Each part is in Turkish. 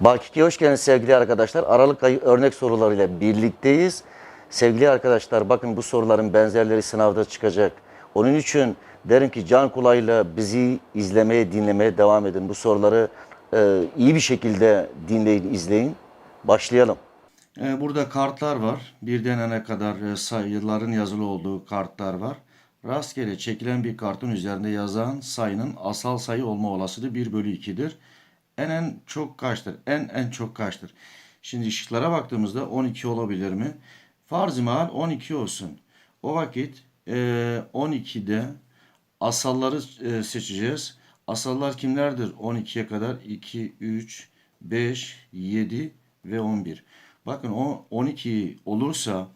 Bakiki'ye hoş geldiniz sevgili arkadaşlar. Aralık ayı örnek sorularıyla birlikteyiz. Sevgili arkadaşlar bakın bu soruların benzerleri sınavda çıkacak. Onun için derim ki can kulağıyla bizi izlemeye, dinlemeye devam edin. Bu soruları e, iyi bir şekilde dinleyin, izleyin. Başlayalım. Ee, Burada kartlar var. Birden ne kadar e, sayıların yazılı olduğu kartlar var. Rastgele çekilen bir kartın üzerinde yazan sayının asal sayı olma olasılığı 1 bölü 2'dir. En en çok kaçtır? En en çok kaçtır? Şimdi şıklara baktığımızda 12 olabilir mi? Farz-ı mahal 12 olsun. O vakit e, 12'de asalları e, seçeceğiz. Asallar kimlerdir? 12'ye kadar 2, 3, 5, 7 ve 11. Bakın o 12 olursa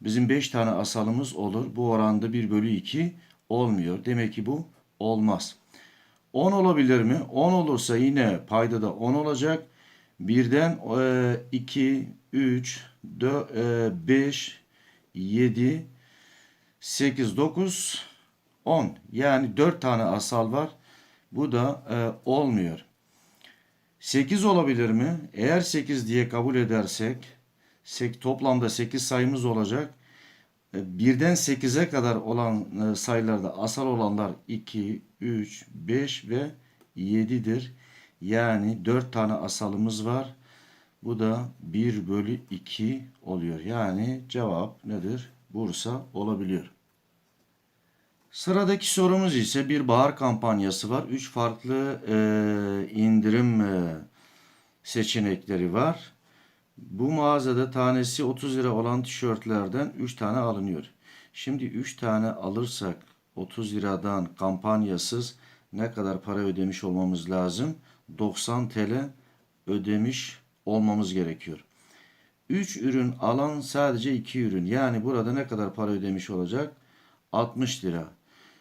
bizim 5 tane asalımız olur. Bu oranda 1 bölü 2 olmuyor. Demek ki bu olmaz. 10 olabilir mi? 10 olursa yine payda da 10 olacak. Birden e, 2, 3, 4, 5, 7, 8, 9, 10. Yani 4 tane asal var. Bu da e, olmuyor. 8 olabilir mi? Eğer 8 diye kabul edersek sek- toplamda 8 sayımız olacak. E, Birden 8'e kadar olan e, sayılarda asal olanlar 2, 3, 5 ve 7'dir. Yani 4 tane asalımız var. Bu da 1 bölü 2 oluyor. Yani cevap nedir? Bursa olabiliyor. Sıradaki sorumuz ise bir bahar kampanyası var. 3 farklı e, indirim e, seçenekleri var. Bu mağazada tanesi 30 lira olan tişörtlerden 3 tane alınıyor. Şimdi 3 tane alırsak 30 liradan kampanyasız ne kadar para ödemiş olmamız lazım? 90 TL ödemiş olmamız gerekiyor. 3 ürün alan sadece 2 ürün. Yani burada ne kadar para ödemiş olacak? 60 lira.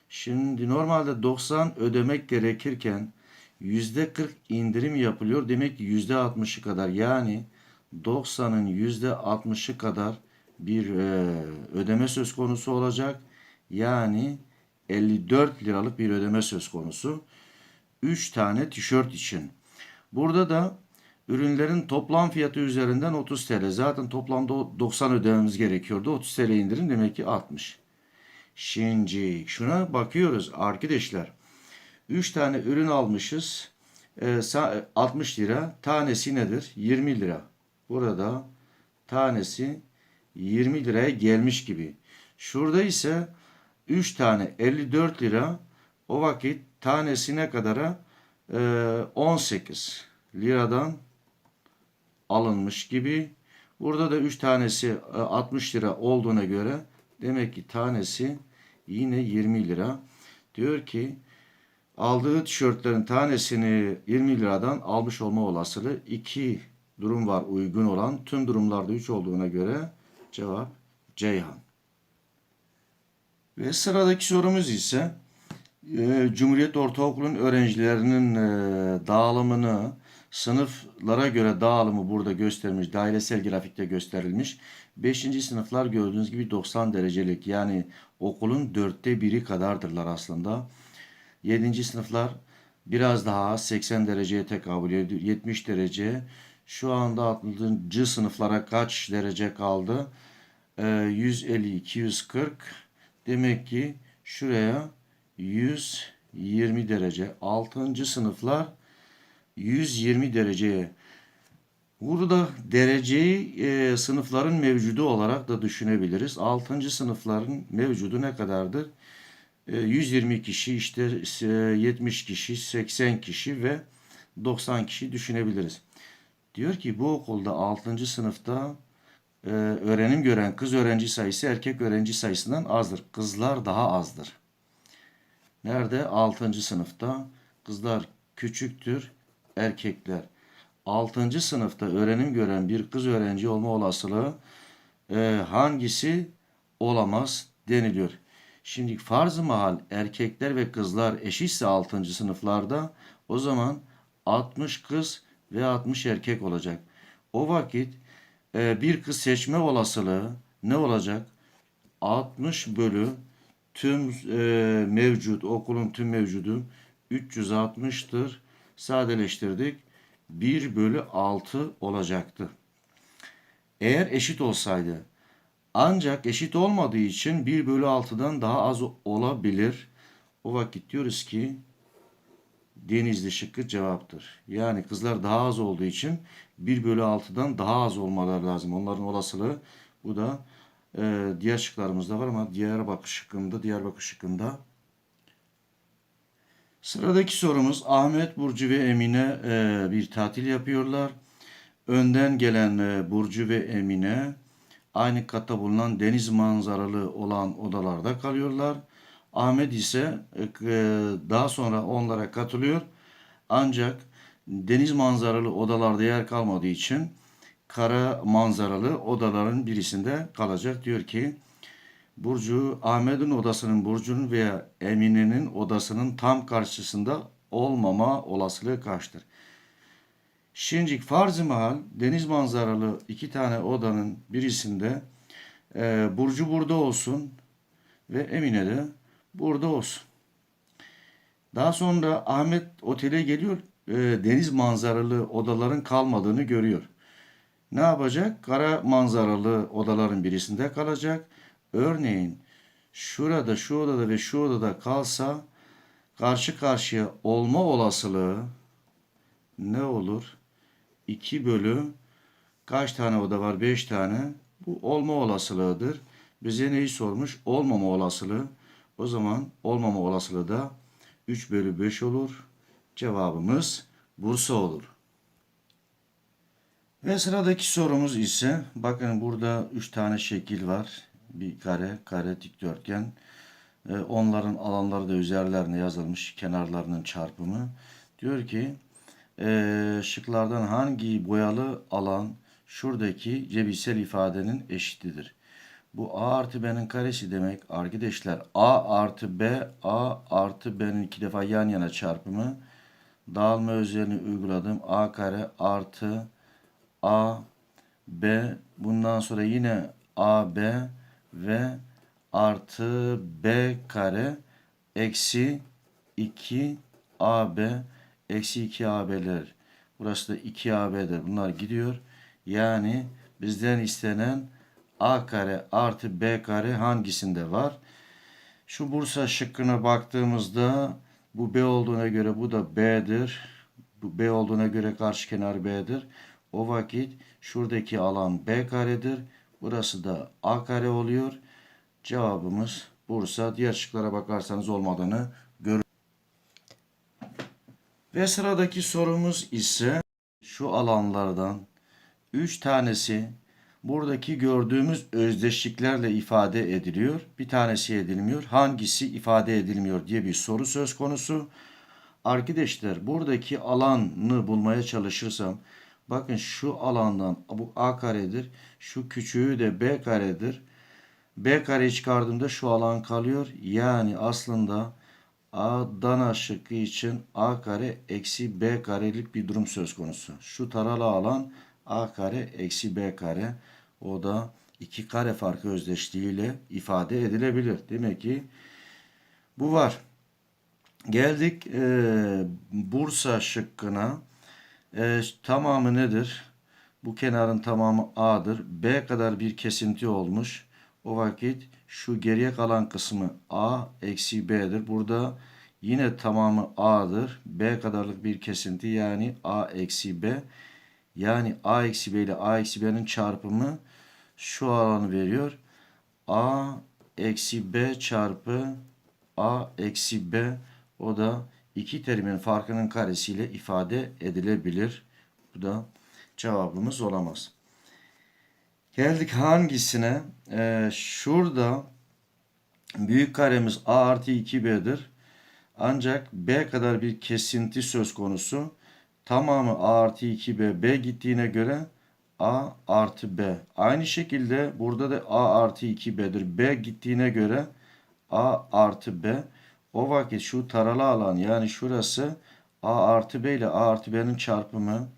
Şimdi normalde 90 ödemek gerekirken %40 indirim yapılıyor. Demek ki %60'ı kadar yani 90'ın %60'ı kadar bir e, ödeme söz konusu olacak. Yani 54 liralık bir ödeme söz konusu. 3 tane tişört için. Burada da ürünlerin toplam fiyatı üzerinden 30 TL. Zaten toplamda o 90 ödememiz gerekiyordu. 30 TL indirim demek ki 60. Şimdi şuna bakıyoruz arkadaşlar. 3 tane ürün almışız. Ee, sa- 60 lira. Tanesi nedir? 20 lira. Burada tanesi 20 liraya gelmiş gibi. Şurada ise 3 tane 54 lira. O vakit tanesi ne kadara? Ee, 18 liradan alınmış gibi. Burada da 3 tanesi e, 60 lira olduğuna göre demek ki tanesi yine 20 lira. Diyor ki aldığı tişörtlerin tanesini 20 liradan almış olma olasılığı 2 durum var uygun olan. Tüm durumlarda 3 olduğuna göre cevap Ceyhan. Ve sıradaki sorumuz ise e, Cumhuriyet Ortaokulu'nun öğrencilerinin e, dağılımını sınıflara göre dağılımı burada göstermiş. Dairesel grafikte gösterilmiş. 5. sınıflar gördüğünüz gibi 90 derecelik yani okulun dörtte biri kadardırlar aslında. 7. sınıflar biraz daha 80 dereceye tekabül ediyor. 70 derece. Şu anda 6. sınıflara kaç derece kaldı? Ee, 150, 240. Demek ki şuraya 120 derece. 6. sınıflar 120 dereceye. Burada dereceyi e, sınıfların mevcudu olarak da düşünebiliriz. 6. sınıfların mevcudu ne kadardır? E, 120 kişi, işte e, 70 kişi, 80 kişi ve 90 kişi düşünebiliriz. Diyor ki bu okulda 6. sınıfta e, öğrenim gören kız öğrenci sayısı erkek öğrenci sayısından azdır. Kızlar daha azdır. Nerede? 6. sınıfta kızlar küçüktür, erkekler. 6. sınıfta öğrenim gören bir kız öğrenci olma olasılığı e, hangisi olamaz deniliyor. Şimdi farz-ı mahal erkekler ve kızlar eşitse 6. sınıflarda o zaman 60 kız ve 60 erkek olacak. O vakit e, bir kız seçme olasılığı ne olacak? 60 bölü tüm e, mevcut okulun tüm mevcudu 360'tır. Sadeleştirdik. 1 bölü 6 olacaktı. Eğer eşit olsaydı ancak eşit olmadığı için 1 bölü 6'dan daha az olabilir. O vakit diyoruz ki Denizli şıkkı cevaptır. Yani kızlar daha az olduğu için 1 bölü 6'dan daha az olmaları lazım. Onların olasılığı bu da e, diğer şıklarımızda var ama Diyarbakır şıkkında, Diyarbakır şıkkında. Sıradaki sorumuz Ahmet, Burcu ve Emine e, bir tatil yapıyorlar. Önden gelen e, Burcu ve Emine aynı katta bulunan deniz manzaralı olan odalarda kalıyorlar. Ahmet ise e, daha sonra onlara katılıyor. Ancak deniz manzaralı odalarda yer kalmadığı için kara manzaralı odaların birisinde kalacak. Diyor ki Burcu Ahmet'in odasının Burcu'nun veya Emine'nin odasının tam karşısında olmama olasılığı kaçtır? Şincik farz-ı mahal deniz manzaralı iki tane odanın birisinde e, Burcu burada olsun ve Emine de burada olsun. Daha sonra Ahmet otele geliyor. e, deniz manzaralı odaların kalmadığını görüyor. Ne yapacak? Kara manzaralı odaların birisinde kalacak. Örneğin şurada, şu odada ve şu odada kalsa karşı karşıya olma olasılığı ne olur? 2 bölü kaç tane oda var? 5 tane. Bu olma olasılığıdır. Bize neyi sormuş? Olmama olasılığı. O zaman olmama olasılığı da 3 bölü 5 olur. Cevabımız Bursa olur. Ve sıradaki sorumuz ise bakın burada 3 tane şekil var. Bir kare, kare, dikdörtgen. Ee, Onların alanları da üzerlerine yazılmış kenarlarının çarpımı. Diyor ki eee, şıklardan hangi boyalı alan şuradaki cebirsel ifadenin eşitidir? Bu a artı b'nin karesi demek arkadaşlar. a artı b, a artı b'nin iki defa yan yana çarpımı. Dağılma özelliğini uyguladım. a kare artı a b bundan sonra yine a b ve artı b kare eksi 2 ab eksi 2 ab'ler. Burası da 2 ab'dir. Bunlar gidiyor. Yani bizden istenen a kare artı b kare hangisinde var? Şu Bursa şıkkına baktığımızda bu b olduğuna göre bu da b'dir. Bu b olduğuna göre karşı kenar b'dir. O vakit şuradaki alan b karedir. Burası da a kare oluyor. Cevabımız Bursa. Diğer şıklara bakarsanız olmadığını görürsünüz. Ve sıradaki sorumuz ise şu alanlardan 3 tanesi buradaki gördüğümüz özdeşliklerle ifade ediliyor. Bir tanesi edilmiyor. Hangisi ifade edilmiyor diye bir soru söz konusu. Arkadaşlar buradaki alanı bulmaya çalışırsam bakın şu alandan bu a karedir. Şu küçüğü de b karedir. B kareyi çıkardığımda şu alan kalıyor. Yani aslında Adana şıkkı için A kare eksi B karelik bir durum söz konusu. Şu taralı alan A kare eksi B kare. O da iki kare farkı özdeşliğiyle ifade edilebilir. Demek ki bu var. Geldik e, Bursa şıkkına. E, tamamı nedir? Bu kenarın tamamı A'dır. B kadar bir kesinti olmuş. O vakit şu geriye kalan kısmı A eksi B'dir. Burada yine tamamı A'dır. B kadarlık bir kesinti yani A eksi B. Yani A eksi B ile A eksi B'nin çarpımı şu alanı veriyor. A eksi B çarpı A eksi B o da iki terimin farkının karesiyle ifade edilebilir. Bu da cevabımız olamaz. Geldik hangisine? Ee, şurada büyük karemiz a artı 2b'dir. Ancak b kadar bir kesinti söz konusu. Tamamı a artı 2b. b gittiğine göre a artı b. Aynı şekilde burada da a artı 2b'dir. b gittiğine göre a artı b. O vakit şu taralı alan yani şurası a artı b ile a artı b'nin çarpımı.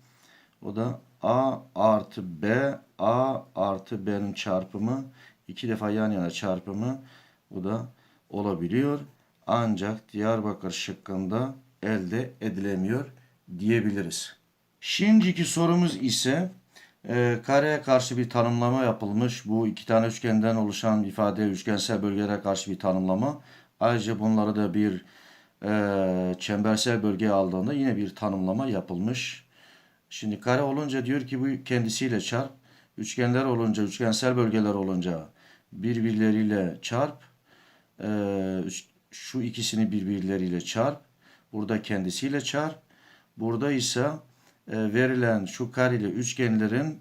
O da a artı b a artı b'nin çarpımı iki defa yan yana çarpımı bu da olabiliyor. Ancak Diyarbakır şıkkında elde edilemiyor diyebiliriz. Şimdiki sorumuz ise e, kareye karşı bir tanımlama yapılmış. Bu iki tane üçgenden oluşan ifade üçgensel bölgelere karşı bir tanımlama. Ayrıca bunları da bir e, çembersel bölgeye aldığında yine bir tanımlama yapılmış. Şimdi kare olunca diyor ki bu kendisiyle çarp. Üçgenler olunca, üçgensel bölgeler olunca birbirleriyle çarp. Üç- şu ikisini birbirleriyle çarp. Burada kendisiyle çarp. Burada ise e, verilen şu kareli üçgenlerin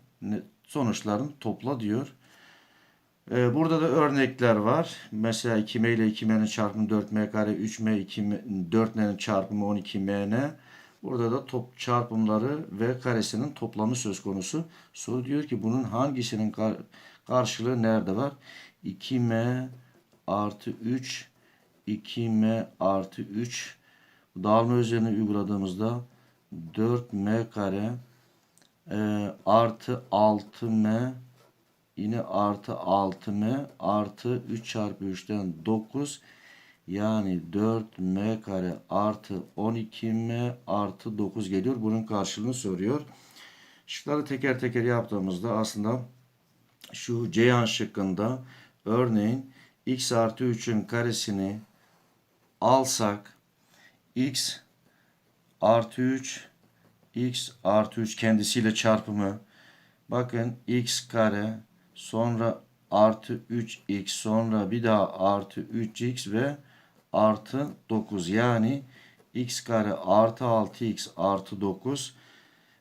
sonuçlarını topla diyor. Ee, burada da örnekler var. Mesela 2m ile 2m'nin çarpımı 4m kare, 3m 2m 4n'nin çarpımı 12mn. Burada da top çarpımları ve karesinin toplamı söz konusu. Soru diyor ki bunun hangisinin kar- karşılığı nerede var? 2m artı 3 2m artı 3 dağılma özelliğini uyguladığımızda 4m kare e, artı 6m yine artı 6m artı 3 çarpı 3'ten 9 yani 4m kare artı 12m artı 9 geliyor. Bunun karşılığını soruyor. Şıkları teker teker yaptığımızda aslında şu Ceyhan şıkkında örneğin x artı 3'ün karesini alsak x artı 3 x artı 3 kendisiyle çarpımı. Bakın x kare sonra artı 3x sonra bir daha artı 3x ve artı 9 yani x kare artı 6x artı 9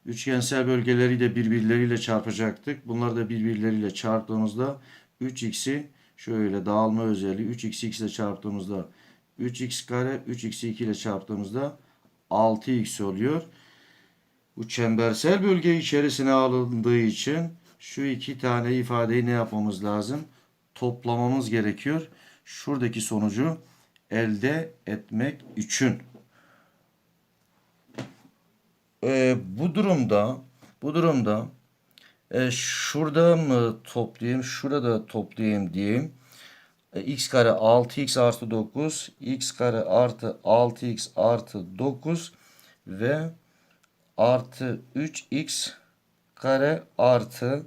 üçgensel bölgeleri de birbirleriyle çarpacaktık. Bunları da birbirleriyle çarptığımızda 3x'i şöyle dağılma özelliği 3x'i x ile çarptığımızda 3x kare 3x'i 2 ile çarptığımızda 6x oluyor. Bu çembersel bölge içerisine alındığı için şu iki tane ifadeyi ne yapmamız lazım? Toplamamız gerekiyor. Şuradaki sonucu elde etmek için. Ee, bu durumda bu durumda e, şurada mı toplayayım, şurada toplayayım diyeyim. X kare 6x artı 9, x kare artı 6x artı 9 ve artı 3x kare artı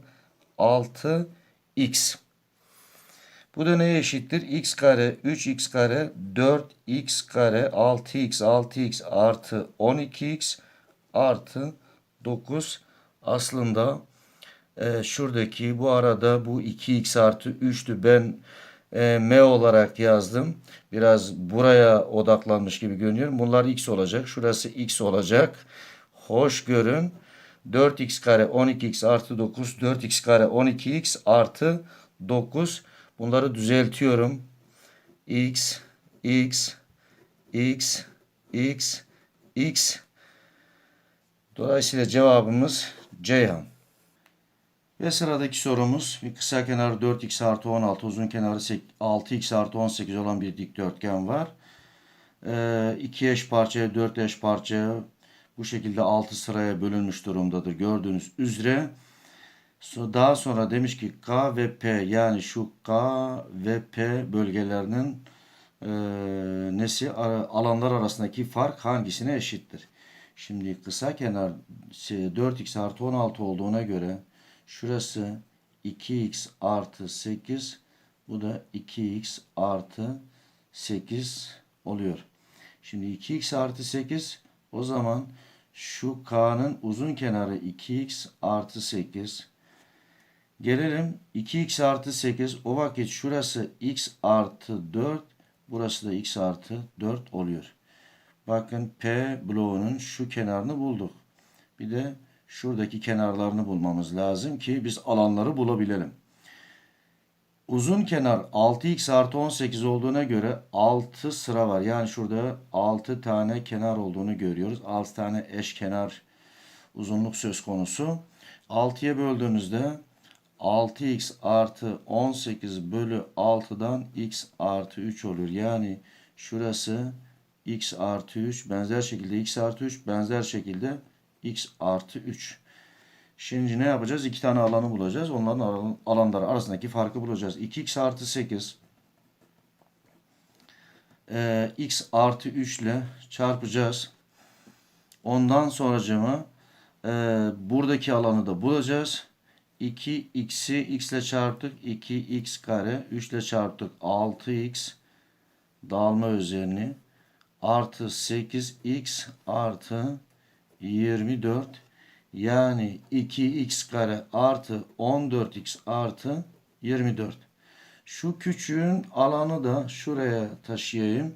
6x. Bu da neye eşittir? x kare 3x kare 4x kare 6x 6x artı 12x artı 9 aslında e, şuradaki bu arada bu 2x artı 3'tü. Ben e, m olarak yazdım. Biraz buraya odaklanmış gibi görünüyor. Bunlar x olacak. Şurası x olacak. Hoş görün. 4x kare 12x artı 9. 4x kare 12x artı 9. Bunları düzeltiyorum. x, x, x, x, x. Dolayısıyla cevabımız Ceyhan. Ve sıradaki sorumuz bir kısa kenarı 4x artı 16 uzun kenarı 6x artı 18 olan bir dikdörtgen var. Ee, iki eş parçaya 4 eş parçaya bu şekilde 6 sıraya bölünmüş durumdadır gördüğünüz üzere. Daha sonra demiş ki K ve P yani şu K ve P bölgelerinin e, nesi alanlar arasındaki fark hangisine eşittir? Şimdi kısa kenar şey, 4x artı 16 olduğuna göre şurası 2x artı 8 bu da 2x artı 8 oluyor. Şimdi 2x artı 8 o zaman şu k'nın uzun kenarı 2x artı 8 Gelelim 2x artı 8 o vakit şurası x artı 4 burası da x artı 4 oluyor. Bakın P bloğunun şu kenarını bulduk. Bir de şuradaki kenarlarını bulmamız lazım ki biz alanları bulabilelim. Uzun kenar 6x artı 18 olduğuna göre 6 sıra var. Yani şurada 6 tane kenar olduğunu görüyoruz. 6 tane eş kenar uzunluk söz konusu. 6'ya böldüğümüzde 6x artı 18 bölü 6'dan x artı 3 olur. Yani şurası x artı 3 benzer şekilde x artı 3 benzer şekilde x artı 3. Şimdi ne yapacağız? İki tane alanı bulacağız. Onların alan- alanları arasındaki farkı bulacağız. 2x artı 8 e, x artı 3 ile çarpacağız. Ondan sonracığıma Ee, buradaki alanı da bulacağız. 2x'i x ile çarptık. 2x kare. 3 ile çarptık. 6x dağılma özelliğini artı 8x artı 24 yani 2x kare artı 14x artı 24. Şu küçüğün alanı da şuraya taşıyayım.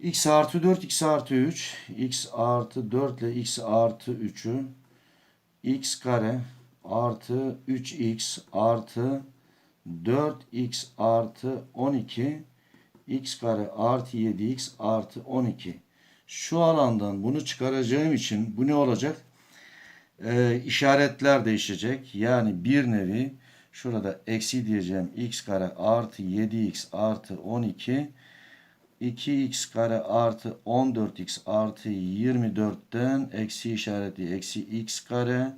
x artı 4 x artı 3 x artı 4 ile x artı 3'ü x kare artı 3x artı 4x artı 12 x kare artı 7x artı 12. Şu alandan bunu çıkaracağım için bu ne olacak? Ee, işaretler değişecek. Yani bir nevi şurada eksi diyeceğim x kare artı 7x artı 12 2x kare artı 14x artı 24'ten eksi işareti eksi x kare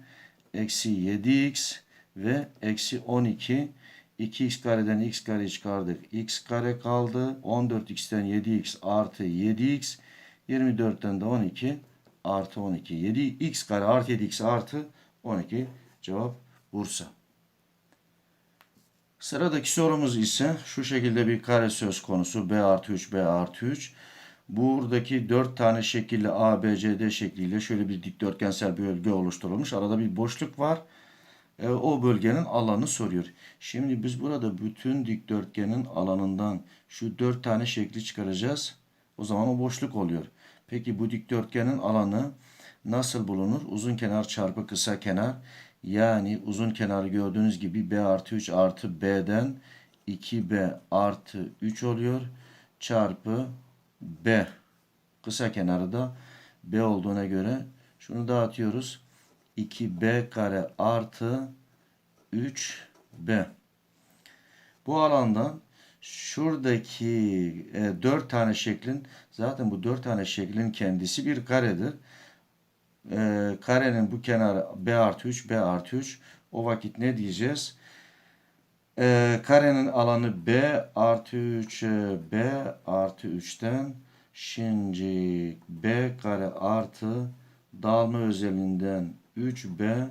eksi 7x ve eksi 12 2x kareden x kare çıkardık. x kare kaldı. 14x'ten 7x artı 7x 24'ten de 12 artı 12. 7x kare artı 7x artı 12 cevap Bursa. Sıradaki sorumuz ise şu şekilde bir kare söz konusu. B artı 3, B artı 3. Buradaki 4 tane şekilli A, B, C, D şekliyle şöyle bir dikdörtgensel bölge oluşturulmuş. Arada bir boşluk var. E, o bölgenin alanı soruyor. Şimdi biz burada bütün dikdörtgenin alanından şu 4 tane şekli çıkaracağız. O zaman o boşluk oluyor. Peki bu dikdörtgenin alanı nasıl bulunur? Uzun kenar çarpı kısa kenar. Yani uzun kenarı gördüğünüz gibi B artı 3 artı B'den 2B artı 3 oluyor. Çarpı B. Kısa kenarı da B olduğuna göre şunu dağıtıyoruz. 2B kare artı 3B. Bu alandan şuradaki e, 4 tane şeklin zaten bu 4 tane şeklin kendisi bir karedir. E, karenin bu kenarı B artı 3 B artı 3 o vakit ne diyeceğiz? E, karenin alanı B artı 3 e, B artı 3'ten şimdi B kare artı dağılma özelliğinden 3B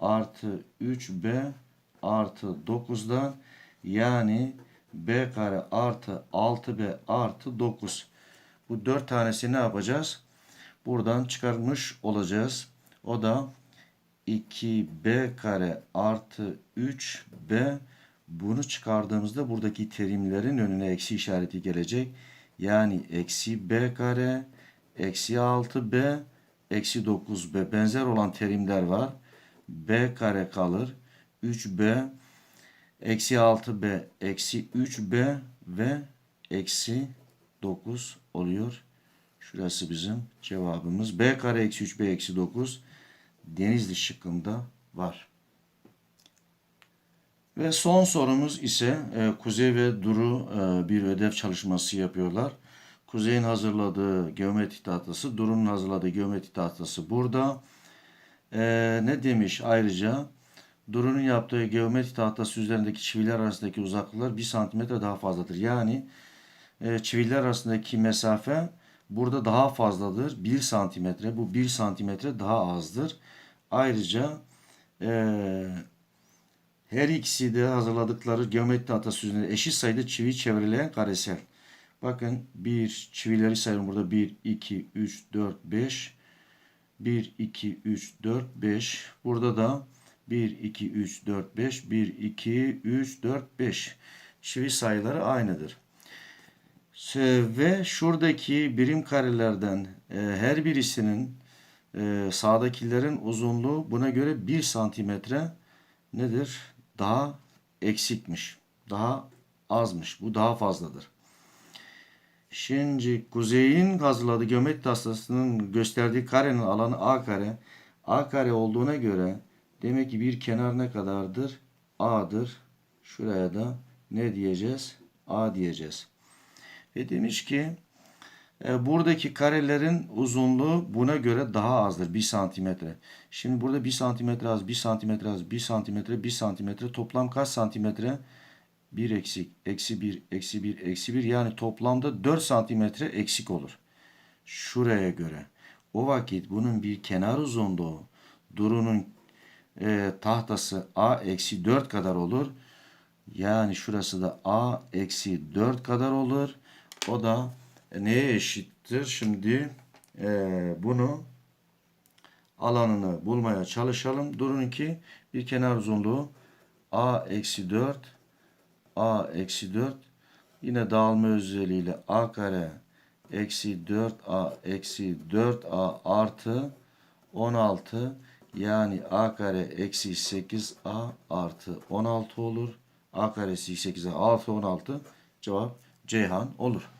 artı 3B artı 9'dan yani B kare artı 6B artı 9. Bu 4 tanesi ne yapacağız? Buradan çıkarmış olacağız. O da 2B kare artı 3B bunu çıkardığımızda buradaki terimlerin önüne eksi işareti gelecek. Yani eksi B kare eksi 6B eksi 9B benzer olan terimler var. B kare kalır. 3B eksi 6B eksi 3B ve eksi 9 oluyor. Şurası bizim cevabımız. B kare eksi 3B eksi 9 Denizli şıkkında var. Ve son sorumuz ise e, Kuzey ve Duru e, bir ödev çalışması yapıyorlar. Kuzey'in hazırladığı geometri tahtası, Duru'nun hazırladığı geometri tahtası burada. E, ne demiş ayrıca? Duru'nun yaptığı geometri tahtası üzerindeki çiviler arasındaki uzaklıklar 1 santimetre daha fazladır. Yani e, çiviler arasındaki mesafe burada daha fazladır. 1 santimetre. Bu 1 santimetre daha azdır. Ayrıca e, her ikisi de hazırladıkları geometri tahtası üzerinde eşit sayıda çivi çevreleyen karesel. Bakın bir çivileri sayalım burada 1, 2, 3, 4, 5. 1, 2, 3, 4, 5. Burada da 1, 2, 3, 4, 5. 1, 2, 3, 4, 5. Çivi sayıları aynıdır. Ve şuradaki birim karelerden e, her birisinin e, sağdakilerin uzunluğu buna göre 1 santimetre nedir? Daha eksikmiş. Daha azmış. Bu daha fazladır. Şimdi kuzeyin hazırladığı geometri tahtasının gösterdiği karenin alanı A kare. A kare olduğuna göre demek ki bir kenar ne kadardır? A'dır. Şuraya da ne diyeceğiz? A diyeceğiz. Ve demiş ki e, buradaki karelerin uzunluğu buna göre daha azdır. 1 santimetre. Şimdi burada 1 santimetre az, 1 santimetre az, 1 santimetre, 1 santimetre. Toplam kaç santimetre? 1 eksik, eksi 1, eksi 1, eksi 1. Yani toplamda 4 santimetre eksik olur. Şuraya göre. O vakit bunun bir kenar uzunluğu Duru'nun e, tahtası A eksi 4 kadar olur. Yani şurası da A eksi 4 kadar olur. O da neye eşittir? Şimdi e, bunu alanını bulmaya çalışalım. Durun ki bir kenar uzunluğu A eksi 4 A eksi 4 yine dağılma özelliğiyle A kare eksi 4A eksi 4A artı 16 yani A kare eksi 8A artı 16 olur. A karesi 8'e artı 16 cevap Ceyhan olur.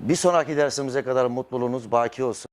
Bir sonraki dersimize kadar mutluluğunuz baki olsun.